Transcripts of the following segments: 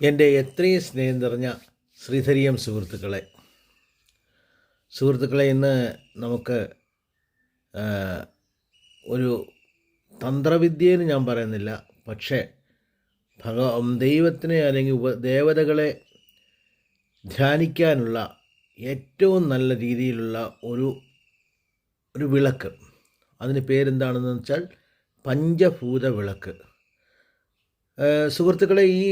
എന്റെ എത്രയും സ്നേഹം നിറഞ്ഞ ശ്രീധരിയം സുഹൃത്തുക്കളെ. സുഹൃത്തുക്കളെ ഇന്ന് നമുക്ക് ഒരു തന്ത്രവിദ്യയെന്ന് ഞാൻ പറയുന്നില്ല പക്ഷേ ഭഗ ദൈവത്തിനെ അല്ലെങ്കിൽ ഉപ ദേവതകളെ ധ്യാനിക്കാനുള്ള ഏറ്റവും നല്ല രീതിയിലുള്ള ഒരു ഒരു വിളക്ക്. അതിന് പേരെന്താണെന്ന് വെച്ചാൽ പഞ്ചഭൂത വിളക്ക്. സുഹൃത്തുക്കളെ ഈ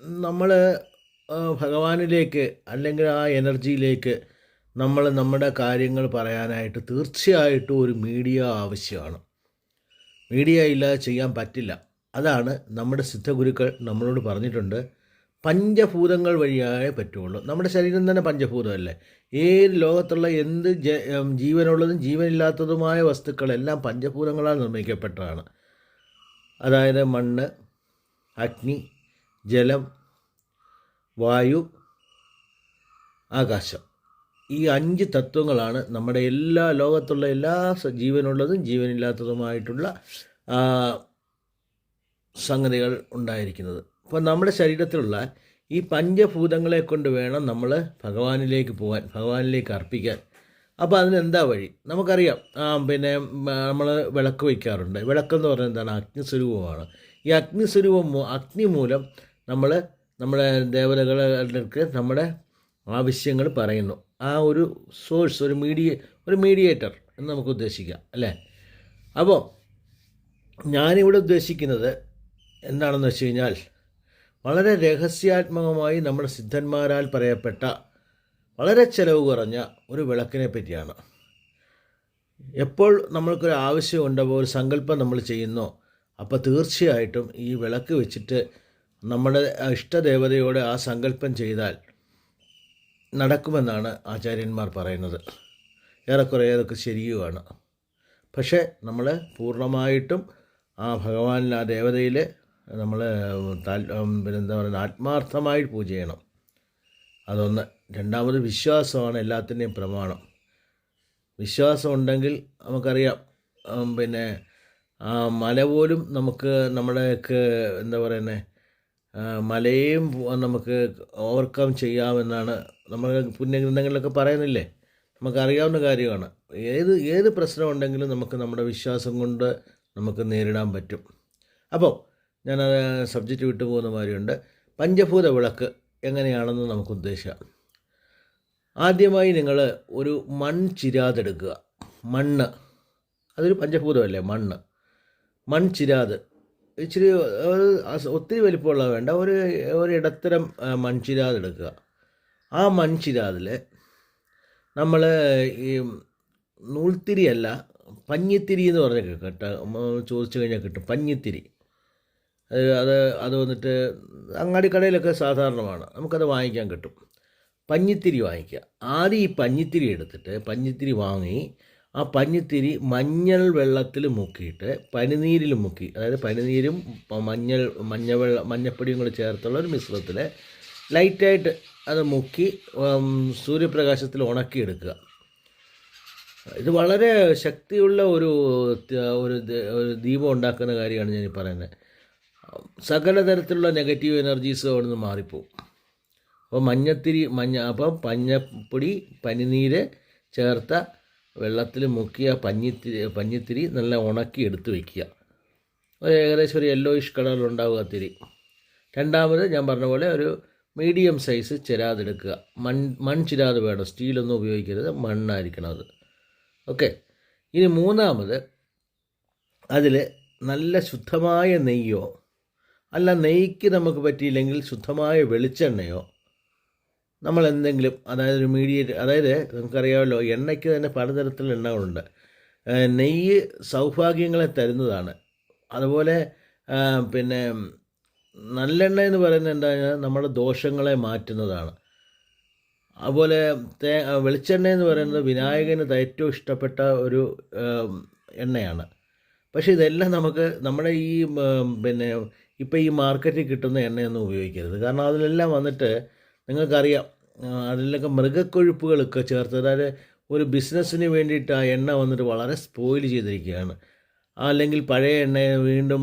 നമ്മൾ ഭഗവാനിലേക്ക് അല്ലെങ്കിൽ ആ എനർജിയിലേക്ക് നമ്മൾ നമ്മുടെ കാര്യങ്ങൾ പറയാനായിട്ട് തീർച്ചയായിട്ടും ഒരു മീഡിയ ആവശ്യമാണ്. മീഡിയ ഇല്ലാതെ ചെയ്യാൻ പറ്റില്ല. അതാണ് നമ്മുടെ സിദ്ധഗുരുക്കൾ നമ്മളോട് പറഞ്ഞിട്ടുണ്ട്. പഞ്ചഭൂതങ്ങൾ വഴിയായേ പറ്റുള്ളൂ. നമ്മുടെ ശരീരം തന്നെ പഞ്ചഭൂതമല്ലേ? ഏത് ലോകത്തുള്ള എന്ത് ജീവനുള്ളതും ജീവനില്ലാത്തതുമായ വസ്തുക്കളെല്ലാം പഞ്ചഭൂതങ്ങളാൽ നിർമ്മിക്കപ്പെട്ടതാണ്. അതായത് മണ്ണ് അഗ്നി ജലം വായു ആകാശം. ഈ അഞ്ച് തത്വങ്ങളാണ് നമ്മുടെ എല്ലാ ലോകത്തുള്ള എല്ലാ ജീവനുള്ളതും ജീവനില്ലാത്തതുമായിട്ടുള്ള സംഗതികൾ ഉണ്ടായിരിക്കുന്നത്. അപ്പോൾ നമ്മുടെ ശരീരത്തിലുള്ള ഈ പഞ്ചഭൂതങ്ങളെ കൊണ്ട് വേണം നമ്മൾ ഭഗവാനിലേക്ക് പോകാൻ ഭഗവാനിലേക്ക് അർപ്പിക്കാൻ. അപ്പോൾ അതിനെന്താ വഴി? നമുക്കറിയാം. പിന്നെ നമ്മൾ വിളക്ക് വയ്ക്കാറുണ്ട്. വിളക്കെന്ന് പറഞ്ഞാൽ എന്താണ്? അഗ്നിസ്വരൂപമാണ്. ഈ അഗ്നിസ്വരൂപം അഗ്നി മൂലം നമ്മൾ നമ്മുടെ ദേവതകൾക്ക് നമ്മുടെ ആവശ്യങ്ങൾ പറയുന്നു. ആ ഒരു സോഴ്സ് ഒരു മീഡിയ ഒരു മീഡിയേറ്റർ എന്ന് നമുക്ക് ഉദ്ദേശിക്കാം അല്ലേ? അപ്പോൾ ഞാനിവിടെ ഉദ്ദേശിക്കുന്നത് എന്താണെന്ന് വെച്ച് കഴിഞ്ഞാൽ വളരെ രഹസ്യാത്മകമായി നമ്മുടെ സിദ്ധന്മാരാൽ പറയപ്പെട്ട വളരെ ചിലവ് കുറഞ്ഞ ഒരു വിളക്കിനെ പറ്റിയാണ്. എപ്പോൾ നമ്മൾക്കൊരു ആവശ്യമുണ്ടോ ഒരു സങ്കല്പം നമ്മൾ ചെയ്യുന്നോ അപ്പോൾ തീർച്ചയായിട്ടും ഈ വിളക്ക് വെച്ചിട്ട് നമ്മുടെ ഇഷ്ടദേവതയോട് ആ സങ്കല്പം ചെയ്താൽ നടക്കുമെന്നാണ് ആചാര്യന്മാർ പറയുന്നത്. ഏറെക്കുറെ അതൊക്കെ ശരിയുമാണ് പക്ഷേ നമ്മൾ പൂർണമായിട്ടും ആ ഭഗവാനിൽ ആ ദേവതയിൽ നമ്മൾ താൽ പറയുക ആത്മാർത്ഥമായി പൂജ ചെയ്യണം. അതൊന്ന്. രണ്ടാമത് വിശ്വാസമാണ് എല്ലാത്തിന്റെയും പ്രമാണം. വിശ്വാസം ഉണ്ടെങ്കിൽ നമുക്കറിയാം പിന്നെ ആ മല പോലും നമുക്ക് നമ്മുടെയൊക്കെ എന്താ പറയുന്നത് മലയെയും നമുക്ക് ഓവർകം ചെയ്യാമെന്നാണ് നമ്മൾ പുണ്യഗ്രന്ഥങ്ങളിലൊക്കെ പറയുന്നില്ലേ? നമുക്കറിയാവുന്ന കാര്യമാണ്. ഏത് ഏത് പ്രശ്നം ഉണ്ടെങ്കിലും നമുക്ക് നമ്മുടെ വിശ്വാസം കൊണ്ട് നമുക്ക് നേരിടാൻ പറ്റും. അപ്പോൾ ഞാൻ സബ്ജക്റ്റ് വിട്ടു പോകുന്ന മാതിരിയുണ്ട്. പഞ്ചഭൂത വിളക്ക് എങ്ങനെയാണെന്ന് നമുക്ക് ഉദ്ദേശിക്കാം. ആദ്യമായി നിങ്ങൾ ഒരു മൺ മൺചിരാതെടുക്കുക മണ്ണ്. അതൊരു പഞ്ചഭൂതമല്ലേ? മണ്ണ്. മൺ മൺചിരാത് ഇച്ചിരി ഒത്തിരി വലിപ്പമുള്ള വേണ്ട. ഒരു ഒരു ഇടത്തരം മൺചിരാത് എടുക്കുക. ആ മൺചിരാതിൽ നമ്മൾ ഈ നൂൽത്തിരിയല്ല പഞ്ഞിത്തിരി എന്ന് പറഞ്ഞ കേട്ട. ചോദിച്ചു കഴിഞ്ഞാൽ കിട്ടും. പഞ്ഞിത്തിരി. അത് അത് വന്നിട്ട് അങ്ങാടിക്കടയിലൊക്കെ സാധാരണമാണ്. നമുക്കത് വാങ്ങിക്കാൻ കിട്ടും. പഞ്ഞിത്തിരി വാങ്ങിക്കുക. ആദ്യം ഈ പഞ്ഞിത്തിരി എടുത്തിട്ട് പഞ്ഞിത്തിരി വാങ്ങി ആ പഞ്ഞിത്തിരി മഞ്ഞൾ വെള്ളത്തിൽ മുക്കിയിട്ട് പനിനീരിൽ മുക്കി. അതായത് പനിനീരും മഞ്ഞൾ മഞ്ഞവെള്ള മഞ്ഞപ്പൊടിയും കൂടി ചേർത്തുള്ള ഒരു മിശ്രിതത്തിൽ ലൈറ്റായിട്ട് അത് മുക്കി സൂര്യപ്രകാശത്തിൽ ഉണക്കിയെടുക്കുക. ഇത് വളരെ ശക്തിയുള്ള ഒരു ഒരു ദീപം ഉണ്ടാക്കുന്ന കാര്യമാണ് ഞാൻ പറയുന്നത്. സകല തരത്തിലുള്ള നെഗറ്റീവ് എനർജീസ് അവിടെ നിന്ന് മാറിപ്പോവും. അപ്പോൾ മഞ്ഞത്തിരി മഞ്ഞ അപ്പം പഞ്ഞപ്പൊടി പനിനീര് ചേർത്ത വെള്ളത്തിൽ മുക്കിയ പഞ്ഞിത്തിരി പഞ്ഞിത്തിരി നല്ല ഉണക്കി എടുത്ത് വയ്ക്കുക ഒരു ഏകദേശം ഒരു യെല്ലോയിഷ് കളറിലുണ്ടാവുക തിരി. രണ്ടാമത് ഞാൻ പറഞ്ഞ പോലെ ഒരു മീഡിയം സൈസ് ചിരാതെടുക്കുക മൺ മൺ ചിരാത് വേണം. സ്റ്റീലൊന്നും ഉപയോഗിക്കരുത്. മണ്ണായിരിക്കണം അത്. ഓക്കെ ഇനി മൂന്നാമത് അതിൽ നല്ല ശുദ്ധമായ നെയ്യോ അല്ല നെയ്ക്ക് നമുക്ക് പറ്റിയില്ലെങ്കിൽ ശുദ്ധമായ വെളിച്ചെണ്ണയോ നമ്മൾ എന്തെങ്കിലും അതായത് ഒരു മീഡിയേറ്റ് അതായത് നമുക്കറിയാമല്ലോ എണ്ണയ്ക്ക് തന്നെ പലതരത്തിലുള്ള എണ്ണകളുണ്ട്. നെയ്യ് സൗഭാഗ്യങ്ങളെ തരുന്നതാണ്. അതുപോലെ പിന്നെ നല്ലെണ്ണ എന്ന് പറയുന്നത് എന്താ നമ്മുടെ ദോഷങ്ങളെ മാറ്റുന്നതാണ്. അതുപോലെ തേ വെളിച്ചെണ്ണ എന്ന് പറയുന്നത് വിനായകന് ഏറ്റവും ഇഷ്ടപ്പെട്ട ഒരു എണ്ണയാണ്. പക്ഷേ ഇതെല്ലാം നമുക്ക് നമ്മുടെ ഈ പിന്നെ ഇപ്പോൾ ഈ മാർക്കറ്റിൽ കിട്ടുന്ന എണ്ണയൊന്നും ഉപയോഗിക്കരുത്. കാരണം അതിലെല്ലാം വന്നിട്ട് നിങ്ങൾക്കറിയാം അതിലൊക്കെ മൃഗക്കൊഴുപ്പുകളൊക്കെ ചേർത്ത് അതായത് ഒരു ബിസിനസ്സിന് വേണ്ടിയിട്ട് ആ എണ്ണ വന്നിട്ട് വളരെ സ്പോയിൽ ചെയ്തിരിക്കുകയാണ്. അല്ലെങ്കിൽ പഴയ എണ്ണയെ വീണ്ടും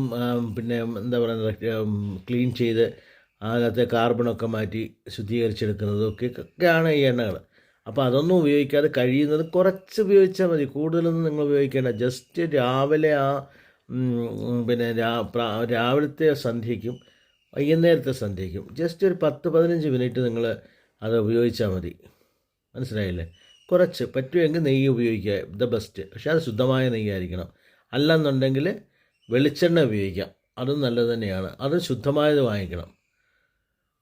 പിന്നെ എന്താ പറയുക ക്ലീൻ ചെയ്ത് അതിനകത്തെ കാർബണൊക്കെ മാറ്റി ശുദ്ധീകരിച്ചെടുക്കുന്നതും ഒക്കെ ഒക്കെയാണ് ഈ എണ്ണകൾ. അപ്പോൾ അതൊന്നും ഉപയോഗിക്കാതെ കഴിയുന്നത് കുറച്ച് ഉപയോഗിച്ചാൽ മതി. കൂടുതലൊന്നും നിങ്ങൾ ഉപയോഗിക്കേണ്ട. ജസ്റ്റ് രാവിലെ ആ പിന്നെ രാവിലത്തെ സന്ധ്യയ്ക്കും വൈകുന്നേരത്തെ സന്ധ്യയ്ക്കും. ജസ്റ്റ് ഒരു പത്ത് പതിനഞ്ച് മിനിറ്റ് നിങ്ങൾ അത് ഉപയോഗിച്ചാൽ മതി. മനസ്സിലായില്ലേ? കുറച്ച് പറ്റുമെങ്കിൽ നെയ്യ് ഉപയോഗിക്കുക ദ ബെസ്റ്റ് പക്ഷേ അത് ശുദ്ധമായ നെയ്യായിരിക്കണം അല്ലെന്നുണ്ടെങ്കിൽ വെളിച്ചെണ്ണ ഉപയോഗിക്കാം. അതും നല്ലത് തന്നെയാണ്. അത് ശുദ്ധമായത് വാങ്ങിക്കണം.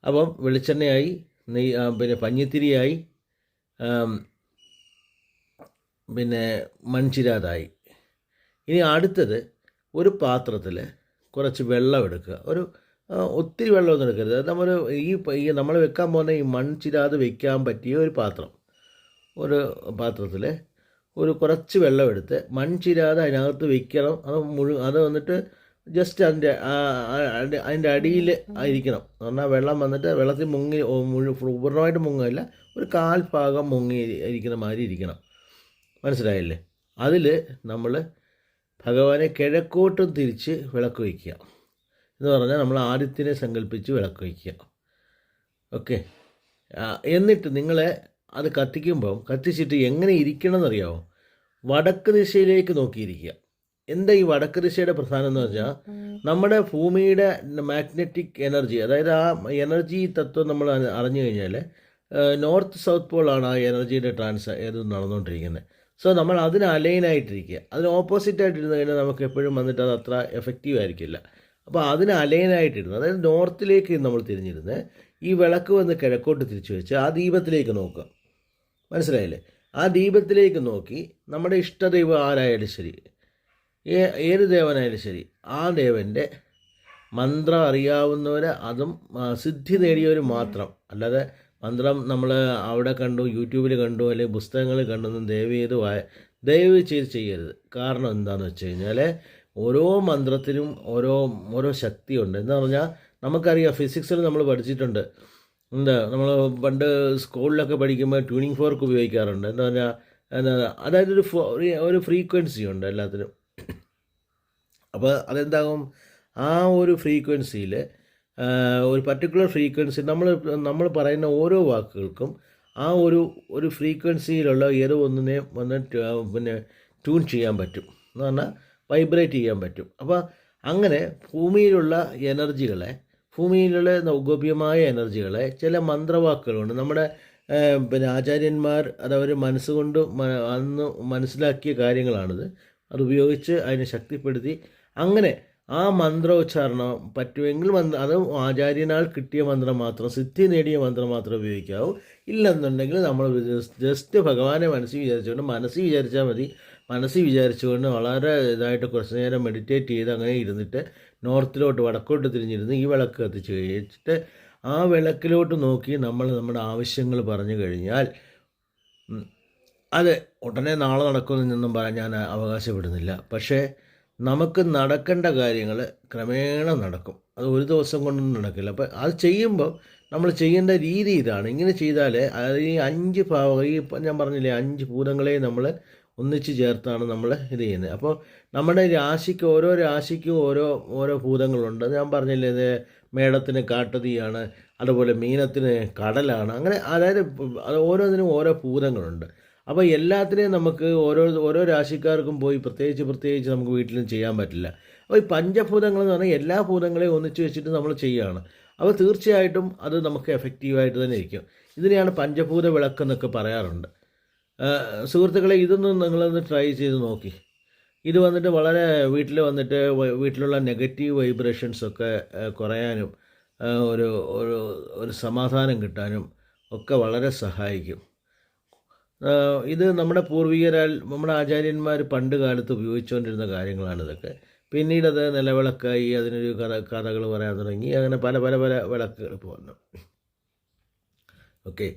അപ്പം വെളിച്ചെണ്ണയായി നെയ്യ് പിന്നെ പഞ്ഞിത്തിരിയായി പിന്നെ മൺചിരാതായി. ഇനി അടുത്തത് ഒരു പാത്രത്തിൽ കുറച്ച് വെള്ളം എടുക്കുക. ഒരു ഒത്തിരി വെള്ളമൊന്നും എടുക്കരുത്. നമ്മൾ ഈ നമ്മൾ വെക്കാൻ പോകുന്ന ഈ മൺചിരാത് വെക്കാൻ പറ്റിയ ഒരു പാത്രം. ഒരു പാത്രത്തിൽ ഒരു കുറച്ച് വെള്ളം എടുത്ത് മൺചിരാത് അതിനകത്ത് വെക്കണം. അത് മുഴു അത് വന്നിട്ട് ജസ്റ്റ് അതിന്റെ അതിന്റെ അടിയിൽ ആയിരിക്കണം. എന്ന് പറഞ്ഞാൽ വെള്ളം വന്നിട്ട് വെള്ളത്തിൽ മുങ്ങി മുഴു പൂർണമായിട്ട് മുങ്ങില്ല ഒരു കാൽ ഭാഗം മുങ്ങി ഇരിക്കുന്ന മാതിരി ഇരിക്കണം. മനസ്സിലായില്ലേ? അതിൽ നമ്മൾ ഭഗവാനെ കിഴക്കോട്ടും തിരിച്ച് വിളക്ക് വയ്ക്കുക. എന്ന് പറഞ്ഞാൽ നമ്മൾ ആദ്യത്തിനെ സങ്കല്പിച്ച് വിളക്ക് വയ്ക്കുക. ഓക്കെ എന്നിട്ട് നിങ്ങളെ അത് കത്തിക്കുമ്പോൾ കത്തിച്ചിട്ട് എങ്ങനെ ഇരിക്കണം എന്നറിയാമോ വടക്ക് ദിശയിലേക്ക് നോക്കിയിരിക്കുക. എന്താ ഈ വടക്ക് ദിശയുടെ പ്രധാനം എന്ന് വെച്ചാൽ നമ്മുടെ ഭൂമിയുടെ മാഗ്നറ്റിക് എനർജി അതായത് ആ എനർജി തത്വം നമ്മൾ അറിഞ്ഞു കഴിഞ്ഞാൽ നോർത്ത് സൗത്ത് പോളാണ് ആ എനർജിയുടെ ട്രാൻസ് ഇത് നടന്നുകൊണ്ടിരിക്കുന്നത്. സോ നമ്മൾ അതിന് അലൈനായിട്ടിരിക്കുക അതിന് ഓപ്പോസിറ്റ് ആയിട്ടിരുന്ന് കഴിഞ്ഞാൽ നമുക്ക് എപ്പോഴും വന്നിട്ട് അത് അത്ര എഫക്റ്റീവ് ആയിരിക്കില്ല. അപ്പോൾ അതിന് അലൈനായിട്ടിരുന്നു അതായത് നോർത്തിലേക്ക് നമ്മൾ തിരിഞ്ഞിരുന്ന് ഈ വിളക്ക് വന്ന് കിഴക്കോട്ട് തിരിച്ചു വെച്ച് ആ ദീപത്തിലേക്ക് നോക്കുക. മനസ്സിലായില്ലേ? ആ ദീപത്തിലേക്ക് നോക്കി നമ്മുടെ ഇഷ്ടദൈവം ആരായാലും ശരി. ഏത് ദേവനായാലും ശരി. ആ ദേവന്റെ മന്ത്രം അറിയാവുന്നവർ അതും സിദ്ധി നേടിയവർ മാത്രം. അല്ലാതെ മന്ത്രം നമ്മൾ അവിടെ കണ്ടു യൂട്യൂബിൽ കണ്ടു അല്ലെങ്കിൽ പുസ്തകങ്ങളിൽ കണ്ടൊന്നും ദയവ് ചെയ്ത് ദയവ് ചെയ്ത് ചെയ്യരുത്. കാരണം എന്താണെന്ന് വെച്ച് കഴിഞ്ഞാൽ ഓരോ മന്ത്രത്തിനും ഓരോ ഓരോ ശക്തിയുണ്ട്. എന്ന് പറഞ്ഞാൽ നമുക്കറിയാം ഫിസിക്സിൽ നമ്മൾ പഠിച്ചിട്ടുണ്ട്. എന്താ നമ്മൾ പണ്ട് സ്കൂളിലൊക്കെ പഠിക്കുമ്പോൾ ട്യൂണിങ് ഫോർക്ക് ഉപയോഗിക്കാറുണ്ട്. എന്താ പറഞ്ഞാൽ എന്താ അതായത് ഒരു ഒരു- ഫ്രീക്വൻസി ഉണ്ട് എല്ലാത്തിനും. അപ്പോൾ അതെന്താകും? ആ ഒരു ഫ്രീക്വൻസിയിൽ ഒരു പർട്ടിക്കുലർ ഫ്രീക്വൻസി നമ്മൾ നമ്മൾ പറയുന്ന ഓരോ വാക്കുകൾക്കും ആ ഒരു ഒരു ഫ്രീക്വൻസിയിലുള്ള ഏതോ ഒന്നിനെ വന്ന് പിന്നെ ട്യൂൺ ചെയ്യാൻ പറ്റും. എന്ന് പറഞ്ഞാൽ വൈബ്രേറ്റ് ചെയ്യാൻ പറ്റും. അപ്പോൾ അങ്ങനെ ഭൂമിയിലുള്ള എനർജികളെ ഭൂമിയിലുള്ള ഗോപ്യമായ എനർജികളെ ചില മന്ത്രവാക്കുകളുണ്ട്. നമ്മുടെ പിന്നെ ആചാര്യന്മാർ അതവർ മനസ്സുകൊണ്ട് അന്ന് മനസ്സിലാക്കിയ കാര്യങ്ങളാണിത്. അത് ഉപയോഗിച്ച് അതിനെ ശക്തിപ്പെടുത്തി അങ്ങനെ ആ മന്ത്രോച്ചാരണം പറ്റുമെങ്കിൽ മന്ത്ര അത് ആചാര്യനാൽ കിട്ടിയ മന്ത്രം മാത്രം സിദ്ധി നേടിയ മന്ത്രം മാത്രം ഉപയോഗിക്കാവൂ. ഇല്ലെന്നുണ്ടെങ്കിൽ നമ്മൾ ജസ്റ്റ് ഭഗവാനെ മനസ്സിൽ വിചാരിച്ചുകൊണ്ട് മനസ്സിൽ വിചാരിച്ചാൽ മതി. മനസ്സിൽ വിചാരിച്ചുകൊണ്ട് വളരെ ഇതായിട്ട് കുറച്ച് നേരം മെഡിറ്റേറ്റ് ചെയ്ത് അങ്ങനെ ഇരുന്നിട്ട് നോർത്തിലോട്ട് വടക്കോട്ട് തിരിഞ്ഞിരുന്ന് ഈ വിളക്ക് കത്തിച്ച് കഴിച്ചിട്ട് ആ വിളക്കിലോട്ട് നോക്കി നമ്മൾ നമ്മുടെ ആവശ്യങ്ങൾ പറഞ്ഞു കഴിഞ്ഞാൽ അത് ഉടനെ നാളെ നടക്കുമെന്നൊന്നും പറയാൻ ഞാൻ അവകാശപ്പെടുന്നില്ല. പക്ഷേ നമുക്ക് നടക്കേണ്ട കാര്യങ്ങൾ ക്രമേണ നടക്കും. അത് ഒരു ദിവസം കൊണ്ടൊന്നും നടക്കില്ല. അപ്പോൾ അത് ചെയ്യുമ്പോൾ നമ്മൾ ചെയ്യേണ്ട രീതി ഇതാണ്. ഇങ്ങനെ ചെയ്താൽ അത് ഈ അഞ്ച് ഭാവ ഈ ഞാൻ പറഞ്ഞില്ലേ അഞ്ച് ഭൂതങ്ങളെ നമ്മൾ ഒന്നിച്ച് ചേർത്താണ് നമ്മൾ ഇത് ചെയ്യുന്നത്. അപ്പോൾ നമ്മുടെ രാശിക്ക് ഓരോ രാശിക്കും ഓരോ ഓരോ ഭൂതങ്ങളുണ്ട്. ഞാൻ പറഞ്ഞില്ലേ ഇത് മേടത്തിന് കാട്ടുതീയാണ് അതുപോലെ മീനത്തിന് കടലാണ്. അങ്ങനെ അതായത് അത് ഓരോന്നിനും ഓരോ ഭൂതങ്ങളുണ്ട്. അപ്പോൾ എല്ലാത്തിനെയും നമുക്ക് ഓരോ ഓരോ രാശിക്കാർക്കും പോയി പ്രത്യേകിച്ച് പ്രത്യേകിച്ച് നമുക്ക് വീട്ടിലും ചെയ്യാൻ പറ്റില്ല. അപ്പോൾ ഈ പഞ്ചഭൂതങ്ങൾ എന്ന് പറഞ്ഞാൽ എല്ലാ ഭൂതങ്ങളെയും ഒന്നിച്ച് വെച്ചിട്ട് നമ്മൾ ചെയ്യുകയാണ്. അപ്പോൾ തീർച്ചയായിട്ടും അത് നമുക്ക് എഫക്റ്റീവായിട്ട് തന്നെ ഇരിക്കും. ഇതിനെയാണ് പഞ്ചഭൂത വിളക്ക് എന്നൊക്കെ പറയാറുണ്ട്. സുഹൃത്തുക്കളെ ഇതൊന്നും നിങ്ങളൊന്ന് ട്രൈ ചെയ്ത് നോക്കി. ഇത് വന്നിട്ട് വളരെ വീട്ടിൽ വന്നിട്ട് വീട്ടിലുള്ള നെഗറ്റീവ് വൈബ്രേഷൻസ് ഒക്കെ കുറയാനും ഒരു ഒരു ഒരു സമാധാനം കിട്ടാനും ഒക്കെ വളരെ സഹായിക്കും. ഇത് നമ്മുടെ പൂർവികരാൽ നമ്മുടെ ആചാര്യന്മാർ പണ്ട് കാലത്ത് ഉപയോഗിച്ചുകൊണ്ടിരുന്ന കാര്യങ്ങളാണ് ഇതൊക്കെ. പിന്നീട് നിലവിളക്കായി അതിനൊരു കഥ കഥകൾ പറയാൻ തുടങ്ങി അങ്ങനെ പല പല പല വിളക്കുകൾ വന്നു ഓക്കെ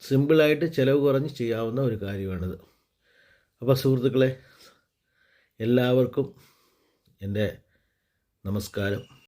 സിമ്പിളായിട്ട് ചിലവ് കുറഞ്ഞ് ചെയ്യാവുന്ന ഒരു കാര്യമാണിത്. അപ്പോൾ സുഹൃത്തുക്കളെ എല്ലാവർക്കും എന്റെ നമസ്കാരം.